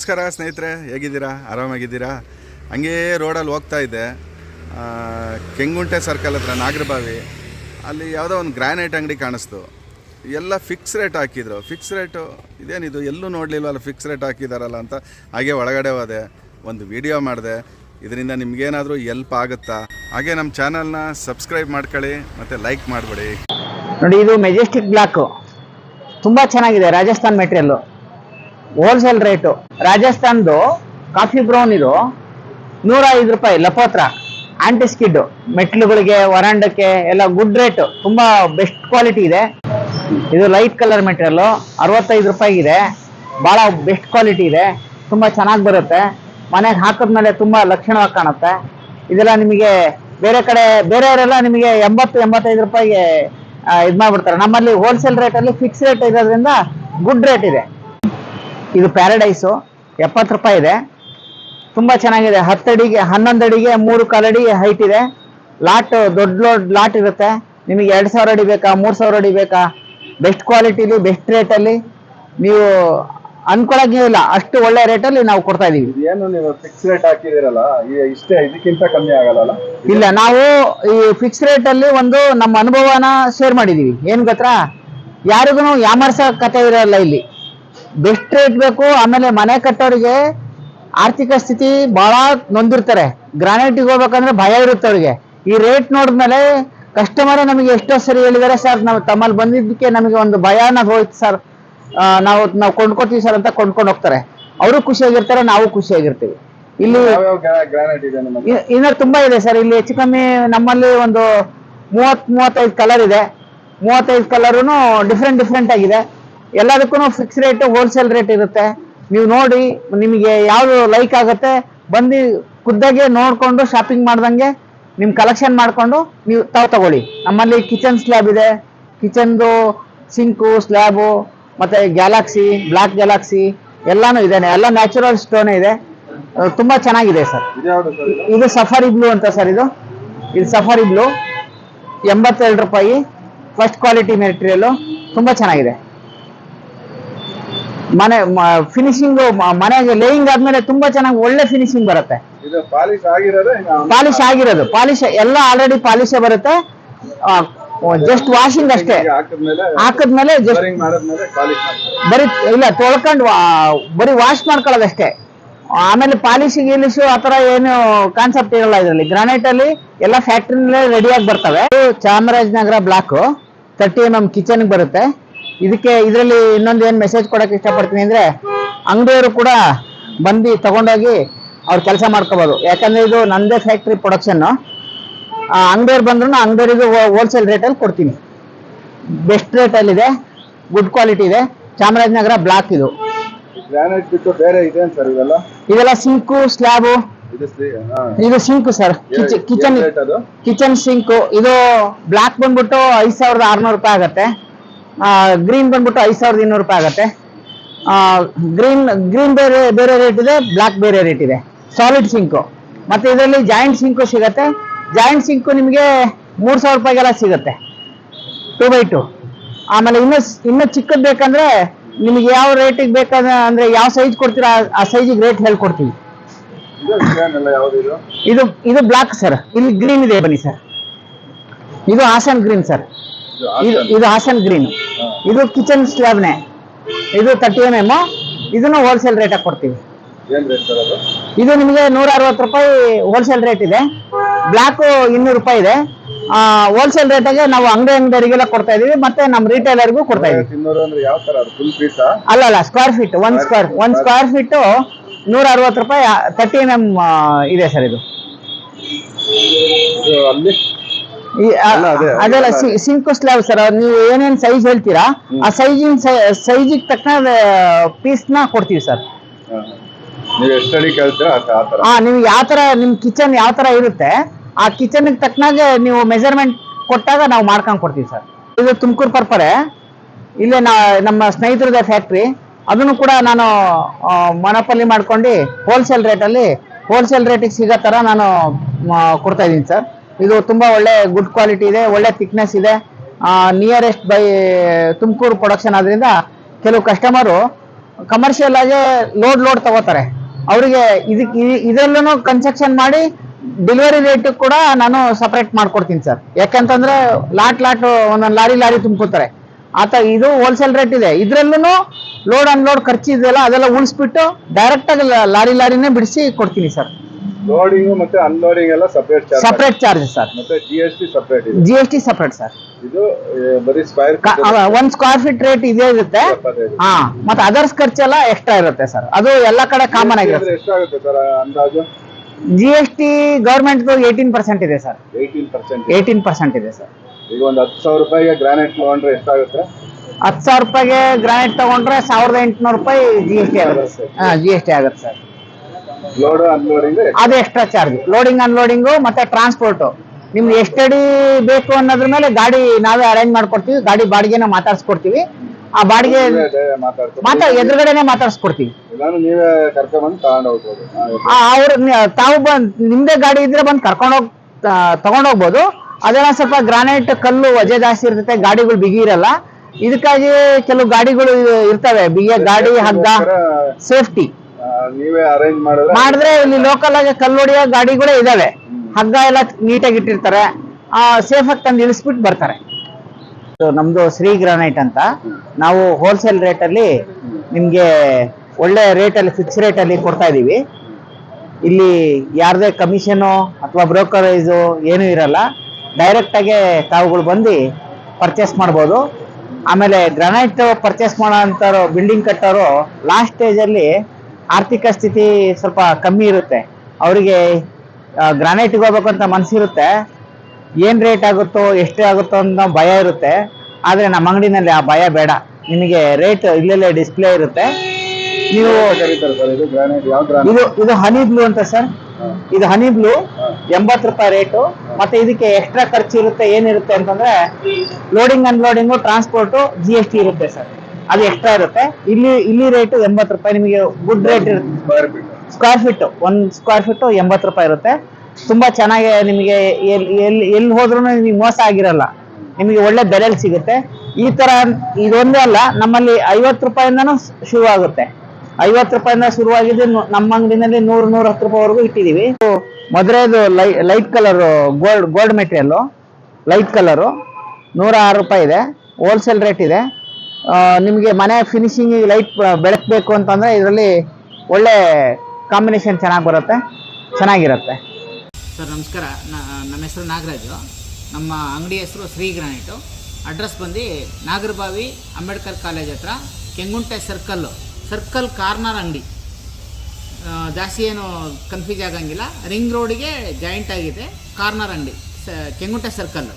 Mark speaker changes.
Speaker 1: ನಮಸ್ಕಾರ ಸ್ನೇಹಿತರೆ, ಹೇಗಿದ್ದೀರಾ? ಆರಾಮಾಗಿದ್ದೀರಾ? ಹಂಗೇ ರೋಡಲ್ಲಿ ಹೋಗ್ತಾ ಇದ್ದೆ. ಕೆಂಗುಂಟೆ ಸರ್ಕಲ್ ಹತ್ರ, ನಾಗರಬಾವಿ. ಅಲ್ಲಿ ಯಾವುದೋ ಒಂದು ಗ್ರಾನೈಟ್ ಅಂಗಡಿ ಕಾಣಿಸ್ತು. ಎಲ್ಲ ಫಿಕ್ಸ್ ರೇಟ್ ಹಾಕಿದ್ರು. ಫಿಕ್ಸ್ ರೇಟು ಇದೇನಿದು? ಎಲ್ಲೂ ನೋಡಲಿಲ್ವಲ್ಲ ಫಿಕ್ಸ್ ರೇಟ್ ಹಾಕಿದಾರಲ್ಲ ಅಂತ. ಹಾಗೆ ಒಳಗಡೆ ಹೋದೆ. ಒಂದು ವಿಡಿಯೋ ಮಾಡಿದೆ. ಇದರಿಂದ ನಿಮಗೇನಾದರೂ ಎಲ್ಪ್ ಆಗುತ್ತಾ? ಹಾಗೆ ನಮ್ಮ ಚಾನಲ್ನ ಸಬ್ಸ್ಕ್ರೈಬ್ ಮಾಡ್ಕೊಳ್ಳಿ, ಮತ್ತು ಲೈಕ್ ಮಾಡಿಬಿಡಿ.
Speaker 2: ನೋಡಿ, ಇದು ಮೆಜೆಸ್ಟಿಕ್ ಬ್ಲಾಕು ತುಂಬಾ ಚೆನ್ನಾಗಿದೆ, ರಾಜಸ್ಥಾನ್ ಮೆಟೀರಿಯಲ್ ಹೋಲ್ಸೇಲ್ ರೇಟು ರಾಜಸ್ಥಾನ್ದು ಕಾಫಿ ಬ್ರೌನ್ ಇದು ನೂರ ಐದು ರೂಪಾಯಿ, ಲಪೋತ್ರ ಆಂಟಿ ಸ್ಕಿಡ್ ಮೆಟ್ಲುಗಳಿಗೆ ವರಾಂಡಕ್ಕೆ ಎಲ್ಲ ಗುಡ್ ರೇಟ್ ತುಂಬಾ ಬೆಸ್ಟ್ ಕ್ವಾಲಿಟಿ ಇದೆ. ಇದು ಲೈಟ್ ಕಲರ್ ಮೆಟೀರಿಯಲ್ ಅರವತ್ತೈದು ಇದೆ. ಬಹಳ ಬೆಸ್ಟ್ ಕ್ವಾಲಿಟಿ ಇದೆ. ತುಂಬಾ ಚೆನ್ನಾಗಿ ಬರುತ್ತೆ. ಮನೆಗೆ ಹಾಕಿದ್ಮೇಲೆ ತುಂಬಾ ಲಕ್ಷಣವಾಗಿ ಕಾಣುತ್ತೆ. ಇದೆಲ್ಲ ನಿಮಗೆ ಬೇರೆ ಕಡೆ, ಬೇರೆಯವರೆಲ್ಲ ನಿಮಗೆ ಎಂಬತ್ತು, ಎಂಬತ್ತೈದು ರೂಪಾಯಿಗೆ ಇದು ಮಾಡ್ಬಿಡ್ತಾರೆ ನಮ್ಮಲ್ಲಿ ಹೋಲ್ಸೇಲ್ ರೇಟಲ್ಲಿ ಫಿಕ್ಸ್ ರೇಟ್ ಇರೋದ್ರಿಂದ ಗುಡ್ ರೇಟ್ ಇದೆ. ಇದು ಪ್ಯಾರಡೈಸು. ಎಪ್ಪತ್ತು ರೂಪಾಯಿ ಇದೆ. ತುಂಬ ಚೆನ್ನಾಗಿದೆ. ಹತ್ತು ಅಡಿಗೆ ಹನ್ನೊಂದು ಅಡಿಗೆ ಮೂರು ಕಾಲಡಿ ಅಡಿ ಹೈಟ್ ಇದೆ. ಲಾಟ್ ದೊಡ್ಡ ಲೋಡ್ ಲಾಟ್ ಇರುತ್ತೆ. ನಿಮಗೆ ಎರಡು ಸಾವಿರ ಅಡಿ ಬೇಕಾ ಮೂರು ಸಾವಿರ ಅಡಿ ಬೇಕಾ? ಬೆಸ್ಟ್ ಕ್ವಾಲಿಟಿಲಿ ಬೆಸ್ಟ್ ರೇಟಲ್ಲಿ ನೀವು ಅನ್ಕೊಳಂಗೇ ಇಲ್ಲ. ಅಷ್ಟು ಒಳ್ಳೆ ರೇಟಲ್ಲಿ ನಾವು ಕೊಡ್ತಾ ಇದೀವಿ.
Speaker 1: ಏನು ನೀವು ಫಿಕ್ಸ್ ರೇಟ್ ಹಾಕಿದಿರಲ್ಲ ಇಷ್ಟೇ ಇದಕ್ಕಿಂತ ಕಮ್ಮಿ ಆಗಲ್ಲ
Speaker 2: ಇಲ್ಲ ನಾವು ಈ ಫಿಕ್ಸ್ ರೇಟ್ ಅಲ್ಲಿ ಒಂದು ನಮ್ಮ ಅನುಭವನ ಶೇರ್ ಮಾಡಿದೀವಿ. ಏನ್ ಗೊತ್ತಾ? ಯಾರಿಗೂ ಯಾಮರ್ಸ ಕತೆ ಇರಲ್ಲ ಇಲ್ಲಿ. ಬೆಸ್ಟ್ ರೇಟ್ ಬೇಕು ಆಮೇಲೆ ಮನೆ ಕಟ್ಟೋರಿಗೆ ಆರ್ಥಿಕ ಸ್ಥಿತಿ ಬಹಳ ನೊಂದಿರ್ತಾರೆ. ಗ್ರಾನೈಟಿಗೆ ಹೋಗ್ಬೇಕಂದ್ರೆ ಭಯ ಇರುತ್ತೆ ಅವ್ರಿಗೆ. ಈ ರೇಟ್ ನೋಡಿದ್ಮೇಲೆ ಕಸ್ಟಮರ್ ನಮಗೆ ಎಷ್ಟೋ ಸರಿ ಹೇಳಿದ್ದಾರೆ ಸರ್ ನಾವು ತಮ್ಮಲ್ಲಿ ಬಂದಿದ್ದಕ್ಕೆ ನಮಗೆ ಒಂದು ಭಯ ಅನ್ನೋದು ಹೋಯ್ತು ಸರ್. ನಾವು ನಾವು ಕೊಂಡ್ಕೊತೀವಿ ಸರ್ ಅಂತ ಕೊಂಡ್ಕೊಂಡು ಹೋಗ್ತಾರೆ. ಅವರು ಖುಷಿಯಾಗಿರ್ತಾರೆ ನಾವು ಖುಷಿಯಾಗಿರ್ತೀವಿ. ಇಲ್ಲಿ ಇನ್ನೂ ತುಂಬಾ ಇದೆ ಸರ್. ಇಲ್ಲಿ ಹೆಚ್ಚು ಕಮ್ಮಿ ನಮ್ಮಲ್ಲಿ ಒಂದು ಮೂವತ್ ಮೂವತ್ತೈದು ಕಲರ್ ಇದೆ. ಮೂವತ್ತೈದು ಕಲರ್ ಡಿಫ್ರೆಂಟ್ ಡಿಫ್ರೆಂಟ್ ಆಗಿದೆ. ಎಲ್ಲದಕ್ಕೂ ಫಿಕ್ಸ್ ರೇಟ್ ಹೋಲ್ಸೇಲ್ ರೇಟ್ ಇರುತ್ತೆ. ನೀವು ನೋಡಿ, ನಿಮಗೆ ಯಾವುದು ಲೈಕ್ ಆಗುತ್ತೆ, ಬಂದು ಖುದ್ದಾಗೆ ನೋಡ್ಕೊಂಡು ಶಾಪಿಂಗ್ ಮಾಡ್ದಂಗೆ ನಿಮ್ಮ ಕಲೆಕ್ಷನ್ ಮಾಡ್ಕೊಂಡು ನೀವು ತಾವು ತಗೊಳ್ಳಿ. ನಮ್ಮಲ್ಲಿ ಕಿಚನ್ ಸ್ಲ್ಯಾಬ್ ಇದೆ. ಕಿಚನ್ದು ಸಿಂಕು ಸ್ಲ್ಯಾಬು ಮತ್ತೆ ಗ್ಯಾಲಾಕ್ಸಿ ಬ್ಲಾಕ್ ಗ್ಯಾಲಾಕ್ಸಿ ಎಲ್ಲಾನು ಇದೆ ಎಲ್ಲ ನ್ಯಾಚುರಲ್ ಸ್ಟೋನ್ ಇದೆ. ತುಂಬ ಚೆನ್ನಾಗಿದೆ ಸರ್.
Speaker 1: ಇದು
Speaker 2: ಸಫಾರಿ ಬ್ಲೂ ಅಂತ ಸರ್ ಇದು. ಇದು ಸಫಾರಿ ಬ್ಲೂ ಎಂಬತ್ತೆರಡು ರೂಪಾಯಿ. ಫಸ್ಟ್ ಕ್ವಾಲಿಟಿ ಮೆಟೀರಿಯಲ್ ತುಂಬಾ ಚೆನ್ನಾಗಿದೆ. ಮನೆ ಫಿನಿಶಿಂಗ್ ಮನೆಗೆ ಲೇಯಿಂಗ್ ಆದ್ಮೇಲೆ ತುಂಬಾ ಚೆನ್ನಾಗಿ ಒಳ್ಳೆ ಫಿನಿಶಿಂಗ್ ಬರುತ್ತೆ.
Speaker 1: ಪಾಲಿಶ್ ಆಗಿರೋದೇ
Speaker 2: ಪಾಲಿಶ್ ಎಲ್ಲ ಆಲ್ರೆಡಿ ಪಾಲಿಶ್ ಬರುತ್ತೆ. ಜಸ್ಟ್ ವಾಷಿಂಗ್ ಅಷ್ಟೇ.
Speaker 1: ಹಾಕದ್ಮೇಲೆ
Speaker 2: ಜಸ್ಟ್ ಬರೀ ಇಲ್ಲ ತೊಳ್ಕೊಂಡು ಬರೀ ವಾಶ್ ಮಾಡ್ಕೊಳ್ಳೋದಷ್ಟೇ ಆಮೇಲೆ ಪಾಲಿಶ್ ಗೀಲಿಶು ಆತರ ಏನು ಕಾನ್ಸೆಪ್ಟ್ ಇರಲ್ಲ ಇದರಲ್ಲಿ. ಗ್ರಾನೈಟ್ ಅಲ್ಲಿ ಎಲ್ಲ ಫ್ಯಾಕ್ಟ್ರಿನಲ್ಲೇ ರೆಡಿಯಾಗಿ ಬರ್ತವೆ. Chamarajanagar block thirty M M kitchen ಬರುತ್ತೆ. ಇದಕ್ಕೆ ಇದರಲ್ಲಿ ಇನ್ನೊಂದು ಏನು ಮೆಸೇಜ್ ಕೊಡಕ್ಕೆ ಇಷ್ಟಪಡ್ತೀನಿ ಅಂದ್ರೆ ಅಂಗಡಿಯವರು ಕೂಡ ಬಂದು ತಗೊಂಡೋಗಿ ಅವ್ರು ಕೆಲಸ ಮಾಡ್ಕೋಬೋದು. ಯಾಕಂದ್ರೆ ಇದು ನಂದೇ ಫ್ಯಾಕ್ಟ್ರಿ ಪ್ರೊಡಕ್ಷನ್ನು ಅಂಗಡಿಯವ್ರು ಬಂದ್ರು ಅಂಗಡಿಯವ್ರಿಗೆ ಹೋಲ್ಸೇಲ್ ರೇಟಲ್ಲಿ ಕೊಡ್ತೀನಿ. ಬೆಸ್ಟ್ ರೇಟಲ್ಲಿದೆ ಗುಡ್ ಕ್ವಾಲಿಟಿ ಇದೆ. ಚಾಮರಾಜನಗರ ಬ್ಲಾಕ್ ಇದು.
Speaker 1: ಗ್ರಾನೈಟ್ ಬಿಟ್ಟು ಬೇರೆ ಇದೆ ಸರ್ ಇವೆಲ್ಲ
Speaker 2: ಇದೆಲ್ಲ ಸಿಂಕು ಸ್ಲ್ಯಾಬು
Speaker 1: ಇದು
Speaker 2: sink sir. Kitchen kitchen sink. ಇದು ಬ್ಲಾಕ್ ಬಂದ್ಬಿಟ್ಟು ಐದ್ ಸಾವಿರದ ಆರ್ನೂರು ರೂಪಾಯಿ ಆಗತ್ತೆ. ಗ್ರೀನ್ ಬಂದ್ಬಿಟ್ಟು ಐದು ಸಾವಿರದ ಇನ್ನೂರು ರೂಪಾಯಿ ಆಗುತ್ತೆ. ಗ್ರೀನ್ ಗ್ರೀನ್ ಬೇರೆ ಬೇರೆ ರೇಟ್ ಇದೆ ಬ್ಲ್ಯಾಕ್ ಬೇರೆ ರೇಟ್ ಇದೆ. ಸಾಲಿಡ್ ಸಿಂಕು ಮತ್ತೆ ಇದರಲ್ಲಿ ಜಾಯಿಂಟ್ ಸಿಂಕು ಸಿಗುತ್ತೆ. ಜಾಯಿಂಟ್ ಸಿಂಕು ನಿಮಗೆ ಮೂರು ಸಾವಿರ ರೂಪಾಯಿಗೆಲ್ಲ ಸಿಗುತ್ತೆ. ಟೂ ಬೈ ಟು ಆಮೇಲೆ ಇನ್ನೂ ಇನ್ನೂ ಚಿಕ್ಕದು ಬೇಕಂದ್ರೆ ನಿಮಗೆ ಯಾವ ರೇಟಿಗೆ ಬೇಕಾದ, ಅಂದರೆ ಯಾವ ಸೈಜ್ ಕೊಡ್ತೀರಾ, ಆ- ಸೈಜಿಗೆ ರೇಟ್ ಹೇಳ್ಕೊಡ್ತೀವಿ.
Speaker 1: ಇದು ಇದು
Speaker 2: ಬ್ಲಾಕ್ ಸರ್ ಇಲ್ಲಿ ಗ್ರೀನ್ ಇದೆ, ಬನ್ನಿ ಸರ್ ಇದು ಹಾಸನ್ ಗ್ರೀನ್ ಸರ್
Speaker 1: ಇದು
Speaker 2: ಇದು ಹಾಸನ್ ಗ್ರೀನ್ ಇದು ಕಿಚನ್ ಸ್ಲ್ಯಾಬ್ನೆ ಇದು ತರ್ಟಿ ಎಂ ಎಂ ಇದನ್ನು ಹೋಲ್ಸೇಲ್ ರೇಟಾಗಿ ಕೊಡ್ತೀವಿ. ಇದು ನಿಮಗೆ ನೂರ ಅರವತ್ತು ರೂಪಾಯಿ ಹೋಲ್ಸೇಲ್ ರೇಟ್ ಇದೆ. ಬ್ಲ್ಯಾಕ್ ಇನ್ನೂರು ರೂಪಾಯಿ ಇದೆ. ಹೋಲ್ಸೇಲ್ ರೇಟಾಗೆ ನಾವು ಅಂಗಡಿ ಅಂಗಡಿಯವರಿಗೆಲ್ಲ ಕೊಡ್ತಾ ಇದೀವಿ ಮತ್ತೆ ನಮ್ಮ ರಿಟೇಲರ್ಗೂ ಕೊಡ್ತಾ ಇದೀವಿ. ಅಲ್ಲ ಅಲ್ಲ ಸ್ಕ್ವೇರ್ ಫೀಟ್ ಒಂದ್ ಸ್ಕ್ವೇರ್ ಒಂದ್ ಸ್ಕ್ವೇರ್ ಫೀಟ್ ನೂರ ಅರವತ್ತು ರೂಪಾಯಿ ತರ್ಟಿ ಎಂ ಎಂ ಇದೆ ಸರ್ ಇದು. ಅದೆಲ್ಲ. ಸಿಂಕು ಸ್ಲ್ಯಾಬ್ ಸರ್ ನೀವು ಏನೇನ್ ಸೈಜ್ ಹೇಳ್ತೀರಾ ಆ ಸೈಜಿನ ಸೈಜಿಗೆ ತಕ್ಕ ಪೀಸ್ನ ಕೊಡ್ತೀವಿ ಸರ್.
Speaker 1: ನೀವು ಕೇಳ್ತೀರಾ
Speaker 2: ಯಾವ ತರ ನಿಮ್ ಕಿಚನ್ ಯಾವ ತರ ಇರುತ್ತೆ ಆ ಕಿಚನ್ ತಕ್ಕನಾಗೆ ನೀವು ಮೆಜರ್ಮೆಂಟ್ ಕೊಟ್ಟಾಗ ನಾವು ಮಾಡ್ಕೊಂಡ್ ಕೊಡ್ತೀವಿ ಸರ್ ಇದು ತುಮಕೂರು ಪರ್ಪರೆ ಇಲ್ಲೇ ನಾ ನಮ್ಮ ಸ್ನೇಹಿತರದ ಫ್ಯಾಕ್ಟ್ರಿ ಅದನ್ನು ಕೂಡ ನಾನು ಮನಪಲ್ಲಿ ಮಾಡ್ಕೊಂಡು ಹೋಲ್ಸೇಲ್ ರೇಟಲ್ಲಿ ಹೋಲ್ಸೇಲ್ ರೇಟಿಗೆ ಸಿಗೋ ಥರ ನಾನು ಕೊಡ್ತಾ ಇದ್ದೀನಿ ಸರ್ ಇದು ತುಂಬಾ ಒಳ್ಳೆ ಗುಡ್ ಕ್ವಾಲಿಟಿ ಇದೆ, ಒಳ್ಳೆ ಥಿಕ್ನೆಸ್ ಇದೆ. ನಿಯರೆಸ್ಟ್ ಬೈ ತುಮಕೂರು ಪ್ರೊಡಕ್ಷನ್ ಆದ್ರಿಂದ ಕೆಲವು ಕಸ್ಟಮರು ಕಮರ್ಷಿಯಲ್ ಆಗಿ ಲೋಡ್ ಲೋಡ್ ತಗೋತಾರೆ. ಅವರಿಗೆ ಇದಕ್ಕೆ ಇದರಲ್ಲೂ ಕನ್ಸ್ಟ್ರಕ್ಷನ್ ಮಾಡಿ ಡೆಲಿವರಿ ರೇಟ್ ಕೂಡ ನಾನು ಸಪರೇಟ್ ಮಾಡ್ಕೊಡ್ತೀನಿ ಸರ್ ಯಾಕಂತಂದ್ರೆ ಲಾಟ್ ಲಾಟ್ ಒಂದೊಂದು ಲಾರಿ ಲಾರಿ ತುಂಬ್ಕೋತಾರೆ. ಆತ ಇದು ಹೋಲ್ಸೇಲ್ ರೇಟ್ ಇದೆ. ಇದ್ರಲ್ಲೂ ಲೋಡ್ ಅನ್ಲೋಡ್ ಖರ್ಚು ಇದೆಯಲ್ಲ, ಅದೆಲ್ಲ ಉಳಿಸ್ಬಿಟ್ಟು ಡೈರೆಕ್ಟ್ ಆಗಿ ಲಾರಿ, ಲಾರಿನೇ ಬಿಡಿಸಿ ಕೊಡ್ತೀನಿ ಸರ್
Speaker 1: ಲೋಡಿಂಗ್ ಮತ್ತೆ ಅನ್ಲೋಡಿಂಗ್ ಎಲ್ಲ separate charge
Speaker 2: separate charge sir
Speaker 1: ಮತ್ತೆ ಜಿ ಎಸ್ ಟಿ ಸಪರೇಟ್ ಇದೆ.
Speaker 2: G S T separate sir
Speaker 1: ಇದು ಬರೀ ಸ್ಕ್ವೈರ್
Speaker 2: ಒಂದ್ ಸ್ಕ್ವೇರ್ ಫೀಟ್ ರೇಟ್ ಇದೇ ಇರುತ್ತೆ. ಹಾ ಮತ್ತೆ ಅದರ್ಸ್ ಖರ್ಚೆಲ್ಲ ಎಕ್ಸ್ಟ್ರಾ ಇರುತ್ತೆ ಸರ್ ಅದು ಎಲ್ಲ ಕಡೆ ಕಾಮನ್ ಆಗಿರುತ್ತೆ.
Speaker 1: ಎಷ್ಟಾಗುತ್ತೆ ಸರ್ ಅಂದಾಜು?
Speaker 2: G S T government eighteen percent ಇದೆ sir
Speaker 1: eighteen percent
Speaker 2: eighteen percent ಇದೆ ಸರ್
Speaker 1: ಈಗ ಒಂದು ಹತ್ತು ಸಾವಿರ ರೂಪಾಯಿಗೆ ಗ್ರಾನೈಟ್ ತಗೊಂಡ್ರೆ ಎಷ್ಟಾಗುತ್ತೆ?
Speaker 2: ಹತ್ತು ಸಾವಿರ ರೂಪಾಯಿಗೆ ಗ್ರಾನೈಟ್ ತಗೊಂಡ್ರೆ ಸಾವಿರದ ಎಂಟುನೂರು ರೂಪಾಯಿ ಜಿ ಎಸ್ ಟಿ ಆಗುತ್ತೆ. ಜಿ ಎಸ್ ಟಿ ಆಗುತ್ತೆ ಸರ್ ಅದು ಎಕ್ಸ್ಟ್ರಾ ಚಾರ್ಜ್ ಲೋಡಿಂಗ್ ಅನ್ಲೋಡಿಂಗು ಮತ್ತೆ ಟ್ರಾನ್ಸ್ಪೋರ್ಟ್ ನಿಮ್ಗೆ ಎಷ್ಟಡಿ ಬೇಕು ಅನ್ನೋದ್ರ ಮೇಲೆ ಗಾಡಿ ನಾವೇ ಅರೇಂಜ್ ಮಾಡ್ಕೊಡ್ತೀವಿ. ಗಾಡಿ ಬಾಡಿಗೆನ ಮಾತಾಡ್ಸ್ಕೊಡ್ತೀವಿ. ಆ ಬಾಡಿಗೆ ಮಾತಾ ಎದುರುಗಡೆನೆ ಮಾತಾಡ್ಸ್ಕೊಡ್ತೀವಿ. ಅವ್ರ ತಾವು ಬಂದ್ ನಿಮ್ದೇ ಗಾಡಿ ಇದ್ರೆ ಬಂದು ಕರ್ಕೊಂಡೋಗ್ ತಗೊಂಡೋಗ್ಬೋದು. ಅದೆಲ್ಲ ಸ್ವಲ್ಪ ಗ್ರಾನೈಟ್ ಕಲ್ಲು ವಜೆ ಜಾಸ್ತಿ ಇರ್ತೈತೆ ಗಾಡಿಗಳು ಬಿಗಿ ಇರಲ್ಲ. ಇದಕ್ಕಾಗಿ ಕೆಲವು ಗಾಡಿಗಳು ಇರ್ತವೆ. ಬಿಗಿಯ ಗಾಡಿ ಹಗ್ಗ ಸೇಫ್ಟಿ
Speaker 1: ನೀವೇ ಅರೇಂಜ್ ಮಾಡಿದ್ರೆ
Speaker 2: ಮಾಡಿದ್ರೆ ಇಲ್ಲಿ ಲೋಕಲ್ ಆಗಿ ಕಲ್ಲು ಹೊಡಿಯೋ ಗಾಡಿಗಳೇ ಇದಾವೆ. ಹಗ್ಗ ಎಲ್ಲ ನೀಟಾಗಿ ಇಟ್ಟಿರ್ತಾರೆ. ಸೇಫ್ ಆಗಿ ತಂದು ಇಳಿಸ್ಬಿಟ್ಟು ಬರ್ತಾರೆ. ನಮ್ದು ಶ್ರೀ ಗ್ರಾನೈಟ್ ಅಂತ. ನಾವು ಹೋಲ್ಸೇಲ್ ರೇಟ್ ಅಲ್ಲಿ ನಿಮ್ಗೆ ಒಳ್ಳೆ ರೇಟ್ ಅಲ್ಲಿ ಫಿಕ್ಸ್ ರೇಟ್ ಅಲ್ಲಿ ಕೊಡ್ತಾ ಇದೀವಿ ಇಲ್ಲಿ ಯಾರದೇ ಕಮಿಷನು ಅಥವಾ ಬ್ರೋಕರೇಜು ಏನೂ ಇರಲ್ಲ. ಡೈರೆಕ್ಟ್ ಆಗಿ ತಾವುಗಳು ಬಂದು ಪರ್ಚೇಸ್ ಮಾಡ್ಬೋದು. ಆಮೇಲೆ ಗ್ರಾನೈಟ್ ಪರ್ಚೇಸ್ ಮಾಡೋ ಅಂಥವ್ರು ಬಿಲ್ಡಿಂಗ್ ಕಟ್ಟೋರು ಲಾಸ್ಟ್ ಸ್ಟೇಜಲ್ಲಿ ಆರ್ಥಿಕ ಸ್ಥಿತಿ ಸ್ವಲ್ಪ ಕಮ್ಮಿ ಇರುತ್ತೆ. ಅವರಿಗೆ ಗ್ರಾನೈಟ್ಗೆ ಹೋಗ್ಬೇಕಂತ ಮನಸ್ಸಿರುತ್ತೆ ಏನು ರೇಟ್ ಆಗುತ್ತೋ, ಎಷ್ಟು ಆಗುತ್ತೋ ಅನ್ನೋ ಭಯ ಇರುತ್ತೆ. ಆದರೆ ನಮ್ಮ ಅಂಗಡಿನಲ್ಲಿ ಆ ಭಯ ಬೇಡ. ನಿಮಗೆ ರೇಟ್ ಇಲ್ಲೆಲ್ಲೇ ಡಿಸ್ಪ್ಲೇ ಇರುತ್ತೆ. ನೀವು
Speaker 1: ಗ್ರಾನೈಟ್ ಗ್ರಾನೈಟ್
Speaker 2: ಇದು ಇದು ಹನಿ ಬ್ಲೂ ಅಂತ ಸರ್ ಇದು ಹನಿ ಬ್ಲೂ ಎಂಬತ್ತು ರೂಪಾಯಿ ರೇಟು ಮತ್ತೆ ಇದಕ್ಕೆ ಎಕ್ಸ್ಟ್ರಾ ಖರ್ಚು ಇರುತ್ತೆ, ಏನಿರುತ್ತೆ ಅಂತಂದ್ರೆ loading unloading transport G S T ಇರುತ್ತೆ ಸರ್ ಅದು ಎಕ್ಸ್ಟ್ರಾ ಇರುತ್ತೆ. ಇಲ್ಲಿ ಇಲ್ಲಿ ರೇಟ್ ಎಂಬತ್ತು ರೂಪಾಯಿ ನಿಮಗೆ ಗುಡ್ ರೇಟ್ ಇರುತ್ತೆ.
Speaker 1: ಸ್ಕ್ವೇರ್ ಫೀಟ್
Speaker 2: ಒಂದು ಸ್ಕ್ವೇರ್ ಫೀಟು ಎಂಬತ್ತು ರೂಪಾಯಿ ಇರುತ್ತೆ. ತುಂಬಾ ಚೆನ್ನಾಗಿ ನಿಮಗೆ ಎಲ್ಲಿ ಎಲ್ಲಿ ಎಲ್ಲಿ ಹೋದ್ರೂ ನಿಮಗೆ ಮೋಸ ಆಗಿರಲ್ಲ. ನಿಮಗೆ ಒಳ್ಳೆ ಬೆಲೆಯಲ್ಲಿ ಸಿಗುತ್ತೆ. ಈ ತರ ಇದೊಂದೇ ಅಲ್ಲ ನಮ್ಮಲ್ಲಿ ಐವತ್ತು ರೂಪಾಯಿಂದನೂ ಶುರು ಆಗುತ್ತೆ ಐವತ್ತು ರೂಪಾಯಿಂದ ಶುರುವಾಗಿದ್ದು ನಮ್ಮ ಅಂಗಡಿನಲ್ಲಿ ನೂರು ನೂರ ಹತ್ತು ರೂಪಾಯಿವರೆಗೂ ಇಟ್ಟಿದ್ದೀವಿ ಮೊದಲೇದು ಲೈ light colour gold gold material. Light colour. ನೂರ ಆರು ರೂಪಾಯಿ ಇದೆ. ಹೋಲ್ಸೇಲ್ ರೇಟ್ ಇದೆ. ನಿಮಗೆ ಮನೆ ಫಿನಿಶಿಂಗ್ ಲೈಟ್ ಬೆಳಕಬೇಕು ಅಂತಂದರೆ ಇದರಲ್ಲಿ ಒಳ್ಳೆ ಕಾಂಬಿನೇಷನ್ ಚೆನ್ನಾಗಿ ಬರುತ್ತೆ, ಚೆನ್ನಾಗಿರುತ್ತೆ.
Speaker 3: ಸರ್, ನಮಸ್ಕಾರ. ನಮ್ಮ ಹೆಸರು ನಾಗರಾಜು. ನಮ್ಮ ಅಂಗಡಿ ಹೆಸರು ಶ್ರೀ ಗ್ರಾನೈಟು. ಅಡ್ರೆಸ್ ಬಂದು ನಾಗರಬಾವಿ ಅಂಬೇಡ್ಕರ್ ಕಾಲೇಜ್ ಹತ್ರ, ಕೆಂಗುಂಟೆ ಸರ್ಕಲ್ಲು ಸರ್ಕಲ್ ಕಾರ್ನರ್ ಅಂಗಡಿ. ಜಾಸ್ತಿ ಏನು ಕನ್ಫ್ಯೂಸ್ ಆಗಂಗಿಲ್ಲ. ರಿಂಗ್ ರೋಡಿಗೆ ಜಾಯಿಂಟ್ ಆಗಿದೆ, ಕಾರ್ನರ್ ಅಂಗಡಿ. ಸ, ಕೆಂಗುಂಟೆ ಸರ್ಕಲ್ಲು